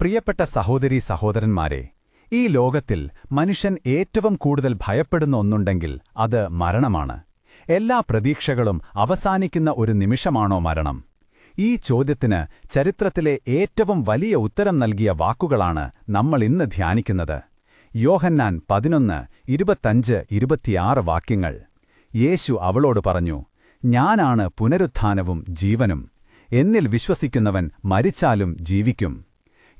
പ്രിയപ്പെട്ട സഹോദരീ സഹോദരന്മാരെ ഈ ലോകത്തിൽ മനുഷ്യൻ ഏറ്റവും കൂടുതൽ ഭയപ്പെടുന്ന ഒന്നുണ്ടെങ്കിൽ അത് മരണമാണ്. എല്ലാ പ്രതീക്ഷകളും അവസാനിക്കുന്ന ഒരു നിമിഷമാണോ മരണം? ഈ ചോദ്യത്തിന് ചരിത്രത്തിലെ ഏറ്റവും വലിയ ഉത്തരം നൽകിയ വാക്കുകളാണ് നമ്മൾ ഇന്ന് ധ്യാനിക്കുന്നത്. യോഹന്നാൻ പതിനൊന്ന് ഇരുപത്തഞ്ച് ഇരുപത്തിയാറ് വാക്യങ്ങൾ. യേശു അവളോട് പറഞ്ഞു ഞാനാണ് പുനരുത്ഥാനവും ജീവനും. എന്നിൽ വിശ്വസിക്കുന്നവൻ മരിച്ചാലും ജീവിക്കും.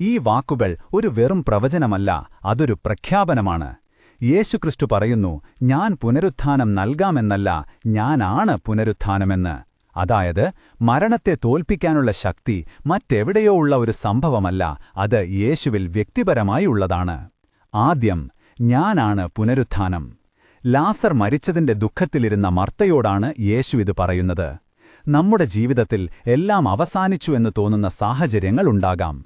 ഈ വാക്കുകൾ ഒരു വെറും പ്രവചനമല്ല അതൊരു പ്രഖ്യാപനമാണ്. യേശുക്രിസ്തു പറയുന്നു ഞാൻ പുനരുത്ഥാനം നൽകാമെന്നല്ല ഞാനാണ് പുനരുത്ഥാനമെന്ന്. അതായത് മരണത്തെ തോൽപ്പിക്കാനുള്ള ശക്തി മറ്റെവിടെയോ ഉള്ള ഒരു സംഭവമല്ല അത് യേശുവിൽ വ്യക്തിപരമായി ഉള്ളതാണ്. ആദ്യം ഞാനാണ് പുനരുത്ഥാനം. ലാസർ മരിച്ചതിന്റെ ദുഃഖത്തിലിരുന്ന മർത്തയോടാണ് യേശു ഇത് പറയുന്നത്. നമ്മുടെ ജീവിതത്തിൽ എല്ലാം അവസാനിച്ചു എന്ന് തോന്നുന്ന സാഹചര്യങ്ങൾ ഉണ്ടാകാം.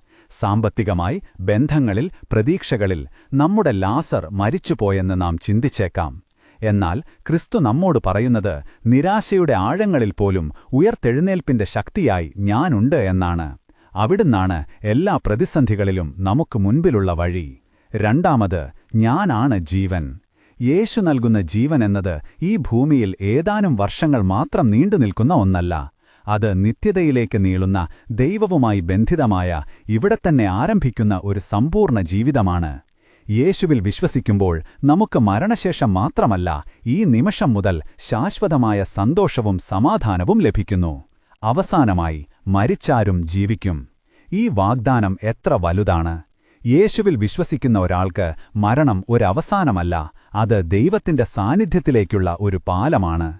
സാമ്പത്തികമായി ബന്ധങ്ങളിൽ പ്രതീക്ഷകളിൽ നമ്മുടെ ലാസർ മരിച്ചുപോയെന്ന് നാം ചിന്തിച്ചേക്കാം. എന്നാൽ ക്രിസ്തു നമ്മോട് പറയുന്നത് നിരാശയുടെ ആഴങ്ങളിൽ പോലും ഉയർത്തെഴുന്നേൽപ്പിന്റെ ശക്തിയായി ഞാനുണ്ട് എന്നാണ്. അവിടുന്നാണ് എല്ലാ പ്രതിസന്ധികളിലും നമുക്ക് മുൻപിലുള്ള വഴി. രണ്ടാമത് ഞാനാണ് ജീവൻ. യേശു നൽകുന്ന ജീവൻ എന്നത് ഈ ഭൂമിയിൽ ഏതാനും വർഷങ്ങൾ മാത്രം നീണ്ടുനിൽക്കുന്ന ഒന്നല്ല. അത് നിത്യതയിലേക്ക് നീളുന്ന ദൈവവുമായി ബന്ധിതമായ ഇവിടെത്തന്നെ ആരംഭിക്കുന്ന ഒരു സമ്പൂർണ ജീവിതമാണ്. യേശുവിൽ വിശ്വസിക്കുമ്പോൾ നമുക്ക് മരണശേഷം മാത്രമല്ല ഈ നിമിഷം മുതൽ ശാശ്വതമായ സന്തോഷവും സമാധാനവും ലഭിക്കുന്നു. അവസാനമായി മരിച്ചാരും ജീവിക്കും. ഈ വാഗ്ദാനം എത്ര വലുതാണ്. യേശുവിൽ വിശ്വസിക്കുന്ന ഒരാൾക്ക് മരണം ഒരവസാനമല്ല അത് ദൈവത്തിന്റെ സാന്നിധ്യത്തിലേക്കുള്ള ഒരു പാലമാണ്.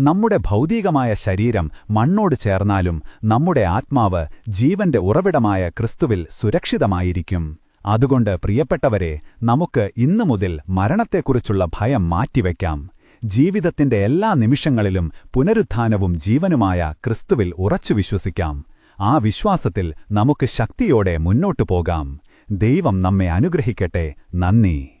നമ്മുടെ ഭൗതികമായ ശരീരം മണ്ണോട് ചേർന്നാലും നമ്മുടെ ആത്മാവ് ജീവന്റെ ഉറവിടമായ ക്രിസ്തുവിൽ സുരക്ഷിതമായിരിക്കും. അതുകൊണ്ട് പ്രിയപ്പെട്ടവരെ നമുക്ക് ഇന്നു മുതൽ മരണത്തെക്കുറിച്ചുള്ള ഭയം മാറ്റിവെക്കാം. ജീവിതത്തിന്റെ എല്ലാ നിമിഷങ്ങളിലും പുനരുത്ഥാനവും ജീവനുമായ ക്രിസ്തുവിൽ ഉറച്ചു വിശ്വസിക്കാം. ആ വിശ്വാസത്തിൽ നമുക്ക് ശക്തിയോടെ മുന്നോട്ടു പോകാം. ദൈവം നമ്മെ അനുഗ്രഹിക്കട്ടെ. നന്ദി.